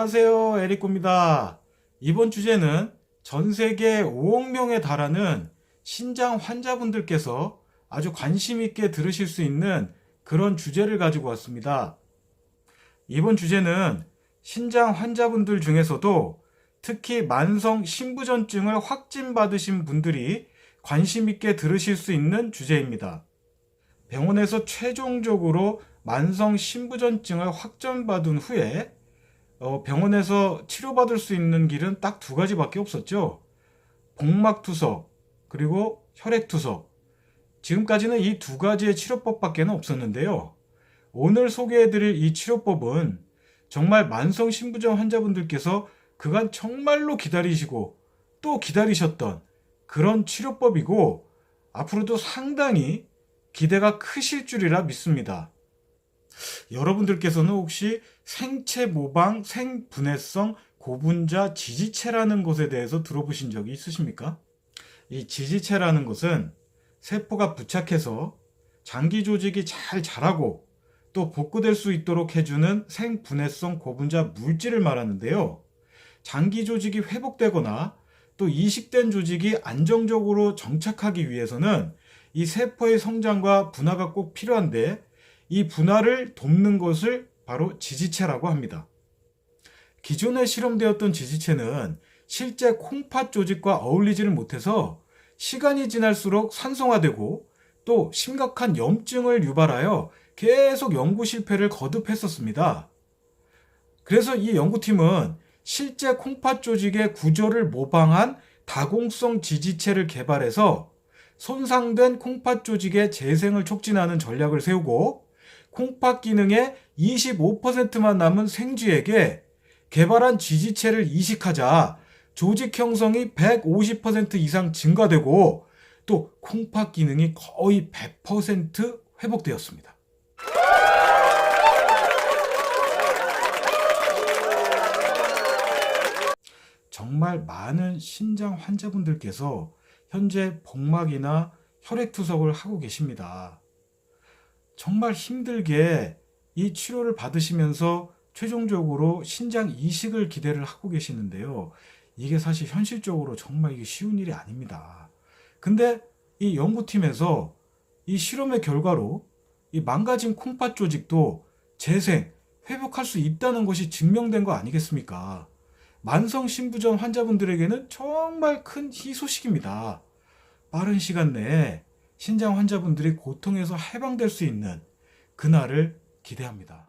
안녕하세요. 에리코입니다. 이번 주제는 전 세계 5억 명에 달하는 신장 환자분들께서 아주 관심 있게 들으실 수 있는 그런 주제를 가지고 왔습니다. 이번 주제는 신장 환자분들 중에서도 특히 만성 신부전증을 확진받으신 분들이 관심 있게 들으실 수 있는 주제입니다. 병원에서 최종적으로 만성 신부전증을 확诊받은 후에 어, 병원에서 치료받을 수 있는 길은 딱 두 가지밖에 없었죠. 복막투석 그리고 혈액투석. 지금까지는 이 두 가지의 치료법밖에 없었는데요. 오늘 소개해드릴 이 치료법은 정말 만성 신부전 환자분들께서 그간 정말로 기다리시고 또 기다리셨던 그런 치료법이고 앞으로도 상당히 기대가 크실 줄이라 믿습니다. 여러분들께서는 혹시 생체 모방 생분해성 고분자 지지체라는 것에 대해서 들어보신 적이 있으십니까? 이 지지체라는 것은 세포가 부착해서 장기 조직이 잘 자라고 또 복구될 수 있도록 해주는 생분해성 고분자 물질을 말하는데요. 장기 조직이 회복되거나 또 이식된 조직이 안정적으로 정착하기 위해서는 이 세포의 성장과 분화가 꼭 필요한데 이 분화를 돕는 것을 바로 지지체라고 합니다. 기존에 실험되었던 지지체는 실제 콩팥 조직과 어울리지를 못해서 시간이 지날수록 산성화되고 또 심각한 염증을 유발하여 계속 연구 실패를 거듭했었습니다. 그래서 이 연구팀은 실제 콩팥 조직의 구조를 모방한 다공성 지지체를 개발해서 손상된 콩팥 조직의 재생을 촉진하는 전략을 세우고 콩팥 기능의 25%만 남은 생쥐에게 개발한 지지체를 이식하자 조직 형성이 150% 이상 증가되고 또 콩팥 기능이 거의 100% 회복되었습니다. 정말 많은 신장 환자분들께서 현재 복막이나 혈액투석을 하고 계십니다. 정말 힘들게 이 치료를 받으시면서 최종적으로 신장 이식을 기대를 하고 계시는데요. 이게 사실 현실적으로 정말 이게 쉬운 일이 아닙니다. 근데 이 연구팀에서 이 실험의 결과로 이 망가진 콩팥 조직도 재생, 회복할 수 있다는 것이 증명된 거 아니겠습니까? 만성 신부전 환자분들에게는 정말 큰 희소식입니다. 빠른 시간 내에 신장 환자분들이 고통에서 해방될 수 있는 그날을 기대합니다.